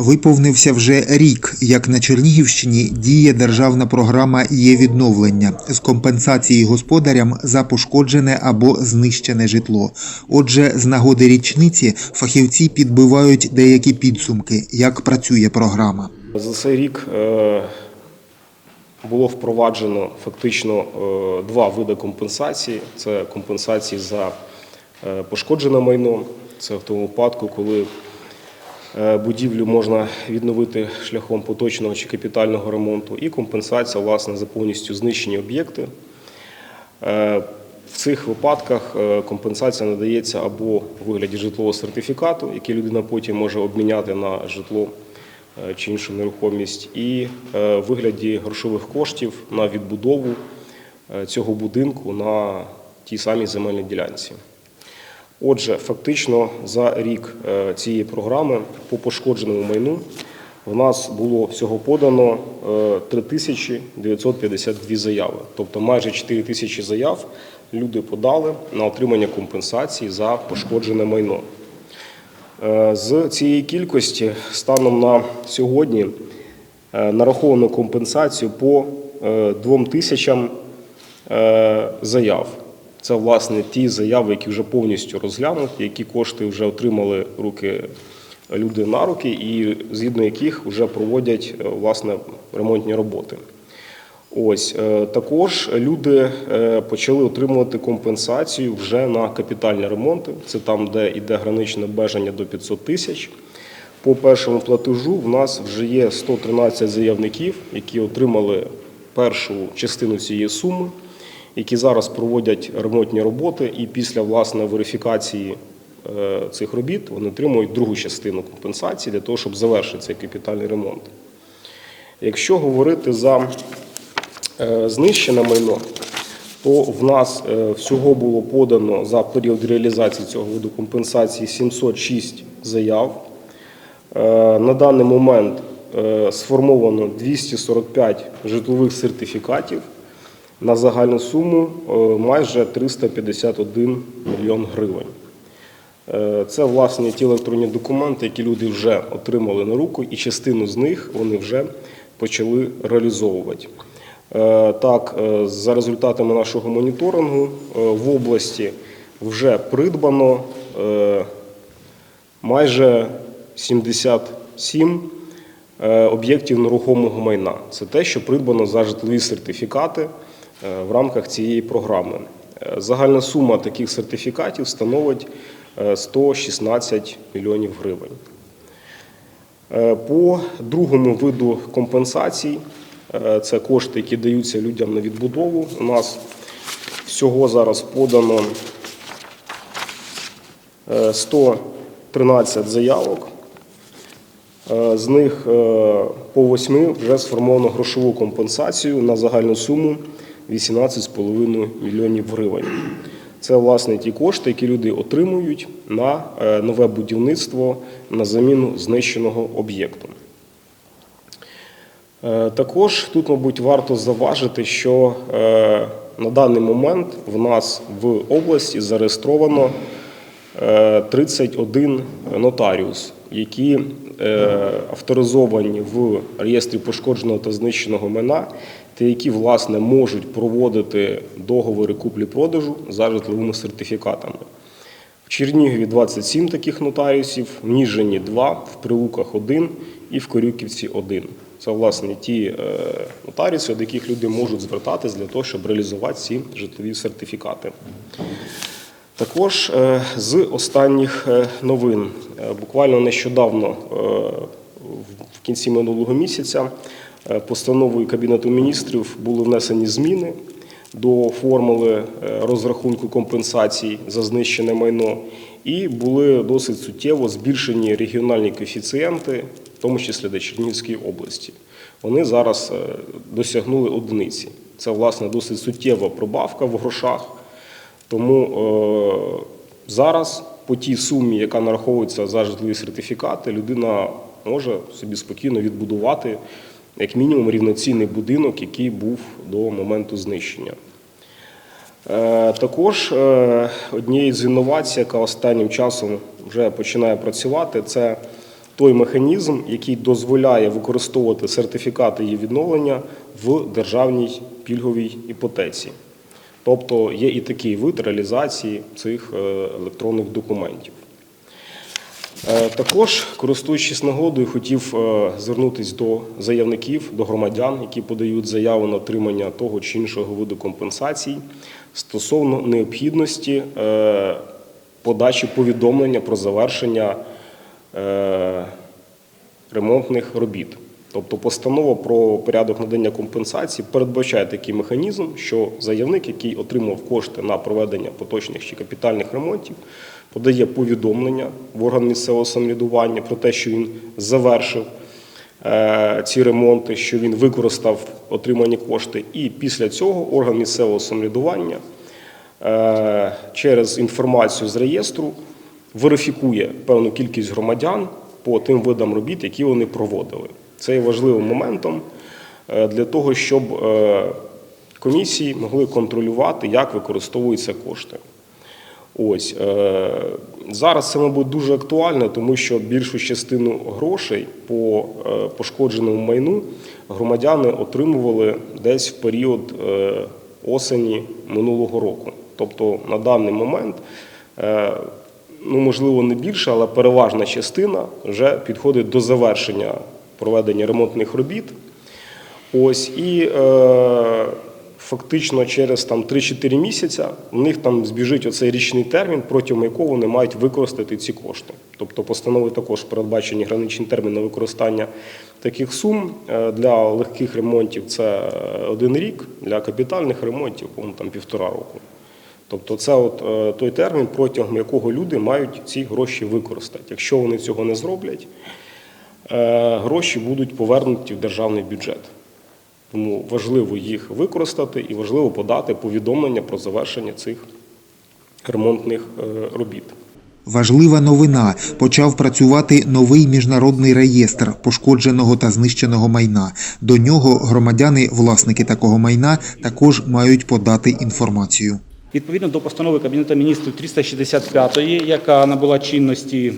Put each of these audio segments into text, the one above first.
Виповнився вже рік, як на Чернігівщині діє державна програма «Є відновлення» з компенсації господарям за пошкоджене або знищене житло. Отже, з нагоди річниці фахівці підбивають деякі підсумки, як працює програма. За цей рік е, було впроваджено фактично е, два види компенсації. Це компенсації за е, пошкоджене майно. Це в тому випадку, коли будівлю можна відновити шляхом поточного чи капітального ремонту, і компенсація власне за повністю знищені об'єкти. Е, В цих випадках е, компенсація надається або у вигляді житлового сертифікату, який людина потім може обміняти на житло е, чи іншу нерухомість, і е, в вигляді грошових коштів на відбудову е, цього будинку на тій самій земельній ділянці. Отже, фактично за рік е, цієї програми по пошкодженому майну в нас було всього подано е, 3952 заяви. Тобто майже 4 тисячі заяв люди подали на отримання компенсації за пошкоджене майно. Е, З цієї кількості станом на сьогодні е, нараховано компенсацію по е, 2 тисячам е, заяв. Це власне ті заяви, які вже повністю розглянуті, які кошти вже отримали руки люди на руки, і згідно яких вже проводять е, власне ремонтні роботи. Ось е, також люди е, почали отримувати компенсацію вже на капітальні ремонти. Це там, де йде граничне обмеження до 500 тисяч. По першому платежу в нас вже є 113 заявників, які отримали першу частину цієї суми, які зараз проводять ремонтні роботи, і після власне верифікації е, цих робіт вони отримують другу частину компенсації для того, щоб завершити цей капітальний ремонт. Якщо говорити за е, знищене майно, то в нас е, всього було подано за період реалізації цього виду компенсації 706 заяв. На даний момент сформовано 245 житлових сертифікатів на загальну суму е, майже 351 мільйон гривень. Е, Це власне ті електронні документи, які люди вже отримали на руку, і частину з них вони вже почали реалізовувати. Е, Так, за результатами нашого моніторингу в області вже придбано майже 77 е, об'єктів нерухомого майна. Це те, що придбано за житлові сертифікати в рамках цієї програми. Е, Загальна сума таких сертифікатів становить е, 116 мільйонів гривень. Е, По другому виду компенсацій, е, це кошти, які даються людям на відбудову. У нас всього зараз подано е, 113 заявок. Е, З них е, по восьми вже сформовано грошову компенсацію на загальну суму 18,5 мільйонів гривень. Це власне ті кошти, які люди отримують на е, нове будівництво на заміну знищеного об'єкту. Е, Також тут, мабуть, варто заважити, що е, на даний момент в нас в області зареєстровано е, 31 нотаріус, які авторизовані в реєстрі пошкодженого та знищеного майна, які власне можуть проводити договори куплі-продажу за житловими сертифікатами. В Чернігові 27 таких нотаріусів, в Ніжині 2, в Прилуках 1 і в Корюківці 1. Це власне ті е, нотаріуси, до яких люди можуть звертатись для того, щоб реалізувати ці житлові сертифікати. Також е, з останніх е, новин, буквально нещодавно, в- кінці минулого місяця, постановою Кабінету міністрів були внесені зміни до формули е, розрахунку компенсацій за знищене майно, і були досить суттєво збільшені регіональні коефіцієнти, в тому числі для Чернігівської області. Вони зараз е, досягнули одиниці. Це власне досить суттєва пробавка в грошах. Тому е, зараз по тій сумі, яка нараховується за житлові сертифікати, людина може собі спокійно відбудувати як мінімум рівноцінний будинок, який був до моменту знищення. Е, Також е, однією з інновацій, яка останнім часом вже починає працювати, це той механізм, який дозволяє використовувати сертифікати її відновлення в державній пільговій іпотеці. Тобто є і такий вид реалізації цих е, електронних документів. Е, Також, користуючись нагодою, хотів е, звернутися до заявників, до громадян, які подають заяву на отримання того чи іншого виду компенсацій стосовно необхідності е, подачі повідомлення про завершення ремонтних робіт. Тобто постанова про порядок надання компенсації передбачає такий механізм, що заявник, який отримав кошти на проведення поточних чи капітальних ремонтів, подає повідомлення в орган місцевого самоврядування про те, що він завершив е, ці ремонти, що він використав отримані кошти, і після цього орган місцевого самоврядування е, через інформацію з реєстру верифікує певну кількість громадян по тим видам робіт, які вони проводили. Це є важливим моментом е, для того, щоб е, комісії могли контролювати, як використовуються кошти. Ось е, зараз це, мабуть, дуже актуально, тому що більшу частину грошей по пошкодженому майну громадяни отримували десь в період осені минулого року. Тобто на даний момент, ну можливо, не більше, але переважна частина вже підходить до завершення проведення ремонтних робіт. Ось і е, фактично через там 3-4 місяця в них там збіжить оцей річний термін, протягом якого вони мають використати ці кошти. Тобто постанови також передбачені граничні терміни використання таких сум Е, для легких ремонтів це один рік, для капітальних ремонтів там півтора року. Тобто це от е, той термін, протягом якого люди мають ці гроші використати. Якщо вони цього не зроблять, е, гроші будуть повернуті в державний бюджет. Тому важливо їх використати і важливо подати повідомлення про завершення цих ремонтних е, робіт. Важлива новина. Почав працювати новий міжнародний реєстр пошкодженого та знищеного майна. До нього громадяни, власники такого майна, також мають подати інформацію. Відповідно до постанови Кабінету міністрів 365, яка набула чинності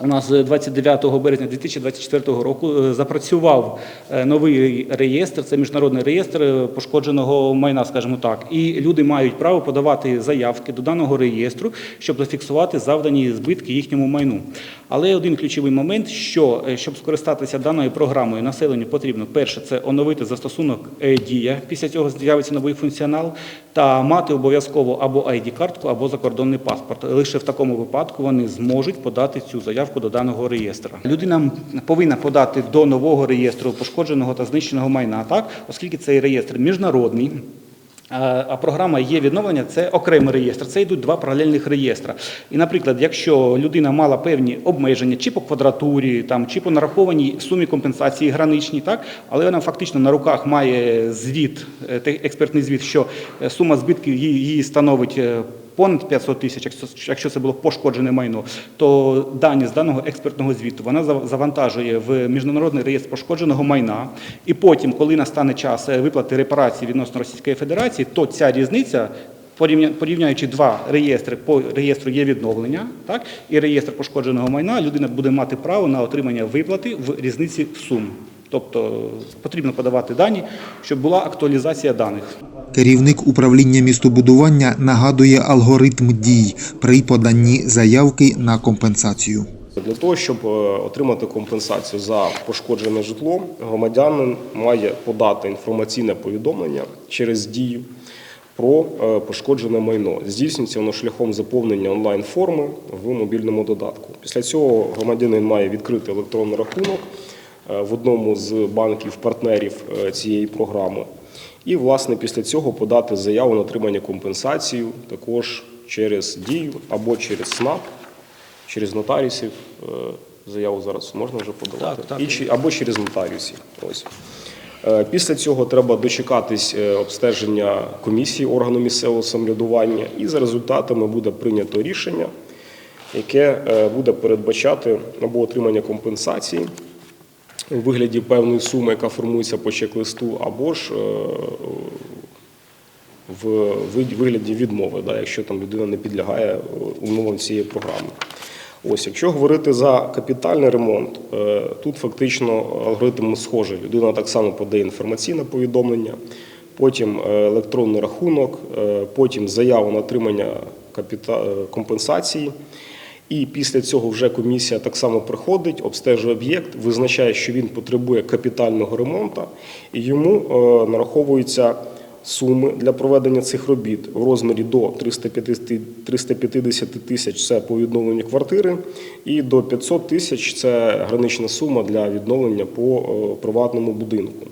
у нас 29 березня 2024 року, е, запрацював е, новий реєстр, це міжнародний реєстр е, пошкодженого майна, скажімо так. І люди мають право подавати заявки до даного реєстру, щоб зафіксувати завдані збитки їхньому майну. Але один ключовий момент, що е, щоб скористатися даною програмою, населенню потрібно перше це оновити застосунок Дія. Після цього з'явиться новий функціонал, та мати обов'язково або ID-картку, або закордонний паспорт. Лише в такому випадку вони зможуть подати цю заявку до даного реєстру. Людина повинна подати до нового реєстру пошкодженого та знищеного майна, так оскільки цей реєстр міжнародний. А програма є відновлення це окремий реєстр. Це йдуть два паралельних реєстра. І, наприклад, якщо людина мала певні обмеження чи по квадратурі, там чи по нарахованій сумі компенсації граничній, так але вона фактично на руках має звіт, е, експертний звіт, що е, сума збитків її, її становить. Понад 500 тисяч, якщо- це було пошкоджене майно, то дані з даного експертного звіту вона зав- завантажує в міжнародний реєстр пошкодженого майна. І потім, коли настане час е, виплати репарації відносно Російської Федерації, то ця різниця. Порівняючи два реєстри, по реєстру є відновлення, так і реєстр пошкодженого майна, людина буде мати право на отримання виплати в різниці сум. Тобто потрібно подавати дані, щоб була актуалізація даних. Керівник управління містобудування нагадує алгоритм дій при поданні заявки на компенсацію. Для того, щоб е, отримати компенсацію за пошкоджене житло, громадянин має подати інформаційне повідомлення через дію про е, пошкоджене майно. Здійснюється воно шляхом заповнення онлайн-форми в мобільному додатку. Після цього громадянин має відкрити електронний рахунок в одному з банків-партнерів е, цієї програми. І, власне, після цього подати заяву на отримання компенсації також через дію або через СНАП, через нотаріусів. Е, Заяву зараз можна вже подавати. Так, так. І, або через нотаріусів. Ось. Е, Після цього треба дочекатись е, обстеження комісії органу місцевого самоврядування, і за результатами буде прийнято рішення, яке е, буде передбачати або отримання компенсації у вигляді певної суми, яка формується по чек-листу, або ж е, в вигляді відмови, якщо там людина не підлягає е, умовам цієї програми. Ось, якщо говорити за капітальний ремонт, е, тут фактично алгоритм схожий. Людина так само подає інформаційне повідомлення, потім електронний рахунок, потім заява на отримання компенсації. І після цього вже комісія так само приходить, обстежує об'єкт, визначає, що він потребує капітального ремонту, і йому е, нараховуються суми для проведення цих робіт в розмірі до 350 350 тисяч це по відновленню квартири, і до 500 тисяч це гранична сума для відновлення по е, приватному будинку.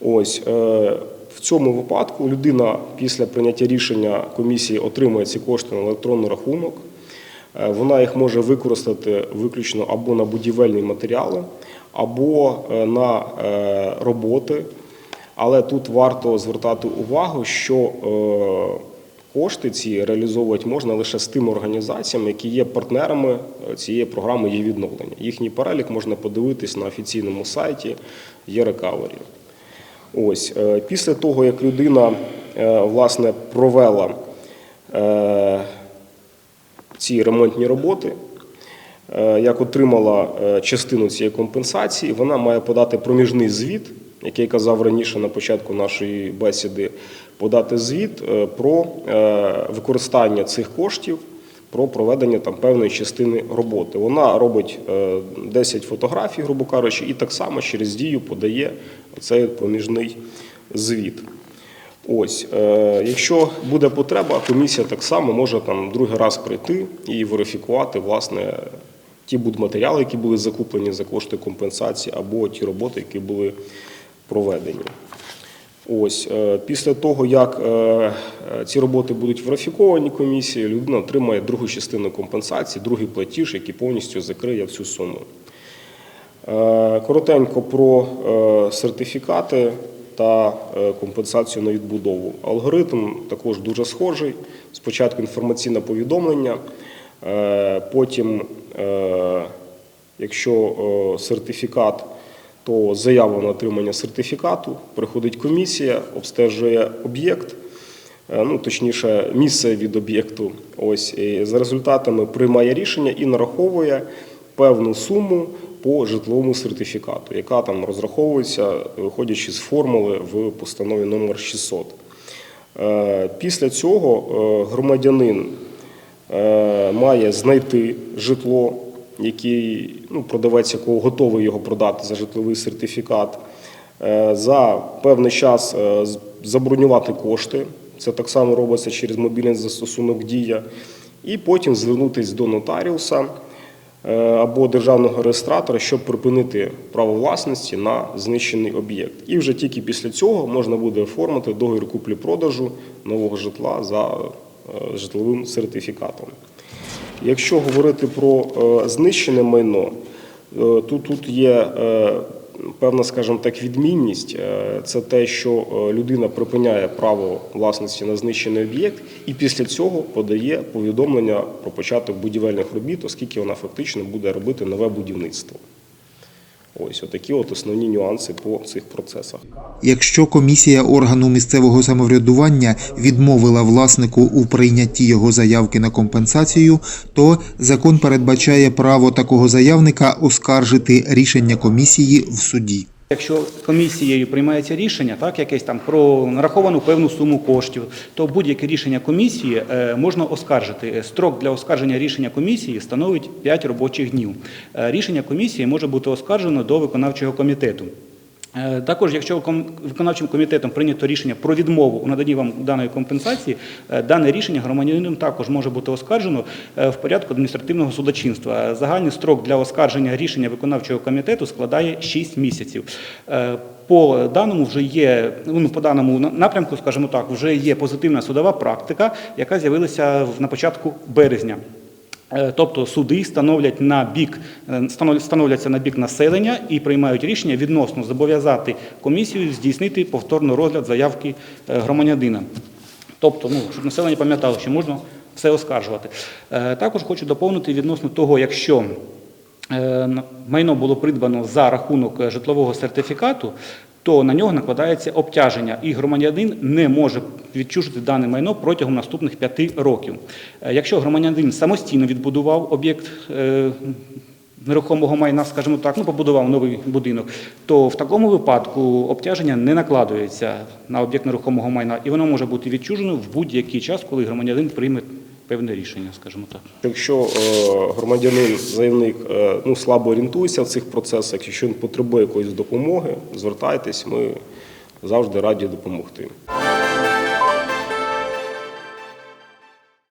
Ось е, в цьому випадку людина після прийняття рішення комісії отримує ці кошти на електронний рахунок. Е, Вона їх може використати виключно або на будівельні матеріали, або е, на е, роботи. Але тут варто звертати увагу, що кошти ці реалізовувати можна лише з тими організаціями, які є партнерами цієї програми є відновлення. Їхній перелік можна подивитись на офіційному сайті «Є-Рекавері». Ось після того, як людина власне провела ці ремонтні роботи, е, як отримала е, частину цієї компенсації, вона має подати проміжний звіт, який я казав раніше на початку нашої бесіди, подати звіт е, про використання цих коштів. Про проведення там певної частини роботи. Вона робить е, 10 фотографій, грубо кажучи, і так само через дію подає цей проміжний звіт. Ось, е, якщо буде потреба, комісія так само може там другий раз прийти і верифікувати власне ті будматеріали, які були закуплені за кошти компенсації, або ті роботи, які були проведені. Ось е, після того, як е, ці роботи будуть верифіковані комісією, людина отримає другу частину компенсації, другий платіж, який повністю закриє всю суму. Коротенько про сертифікати та е, компенсацію на відбудову. Алгоритм також дуже схожий. Спочатку інформаційне повідомлення, е, потім, е, якщо сертифікат, то заява на отримання сертифікату, приходить комісія, обстежує об'єкт, ну точніше, місце від об'єкту. Ось і за результатами приймає рішення і нараховує певну суму по житловому сертифікату, яка там розраховується, виходячи з формули в постанові номер 600. Е, Після цього е, громадянин е, має знайти житло, який ну, продавець, якого готовий його продати за житловий сертифікат, за певний час забронювати кошти. Це так само робиться через мобільний застосунок Дія, і потім звернутися до нотаріуса або державного реєстратора, щоб припинити право власності на знищений об'єкт. І вже тільки після цього можна буде оформити договір куплі-продажу нового житла за е, житловим сертифікатом. Якщо говорити про е, знищене майно, то тут, є е, певна, скажімо так, відмінність. Е, Це те, що е, людина припиняє право власності на знищений об'єкт, і після цього подає повідомлення про початок будівельних робіт, оскільки вона фактично буде робити нове будівництво. Ось отакі от основні нюанси по цих процесах. Якщо комісія органу місцевого самоврядування відмовила власнику у прийнятті його заявки на компенсацію, то закон передбачає право такого заявника оскаржити рішення комісії в суді. Якщо комісією приймається рішення, так якесь там про нараховану певну суму коштів, то будь-яке рішення комісії е, можна оскаржити. Е, Строк для оскарження рішення комісії становить 5 робочих днів. Е, Рішення комісії може бути оскаржено до виконавчого комітету. Е, Також, якщо виконавчим комітетом прийнято рішення про відмову у наданні вам даної компенсації, е, дане рішення громадянином також може бути оскаржено е, в порядку адміністративного судочинства. Загальний строк для оскарження рішення виконавчого комітету складає 6 місяців. По даному вже є ну по даному напрямку, скажімо так, вже є позитивна судова практика, яка з'явилася на початку березня. Е, Тобто суди становлять на бік е, становляться на бік населення і приймають рішення відносно зобов'язати комісію здійснити повторно розгляд заявки е, громадянина. Тобто, ну щоб населення пам'ятало, що можна все оскаржувати. Також хочу доповнити відносно того, якщо майно було придбано за рахунок житлового сертифікату, то на нього накладається обтяження, і громадянин не може відчужити дане майно протягом наступних п'яти років. Е, Якщо громадянин самостійно відбудував об'єкт е, нерухомого майна, скажімо так, ну побудував новий будинок, то в такому випадку обтяження не накладується на об'єкт нерухомого майна, і воно може бути відчужено в будь-який час, коли громадянин прийме певне рішення, скажімо так. Якщо е, громадянин, заявник е, ну, слабо орієнтується в цих процесах, якщо він потребує якоїсь допомоги, звертайтесь, ми завжди раді допомогти.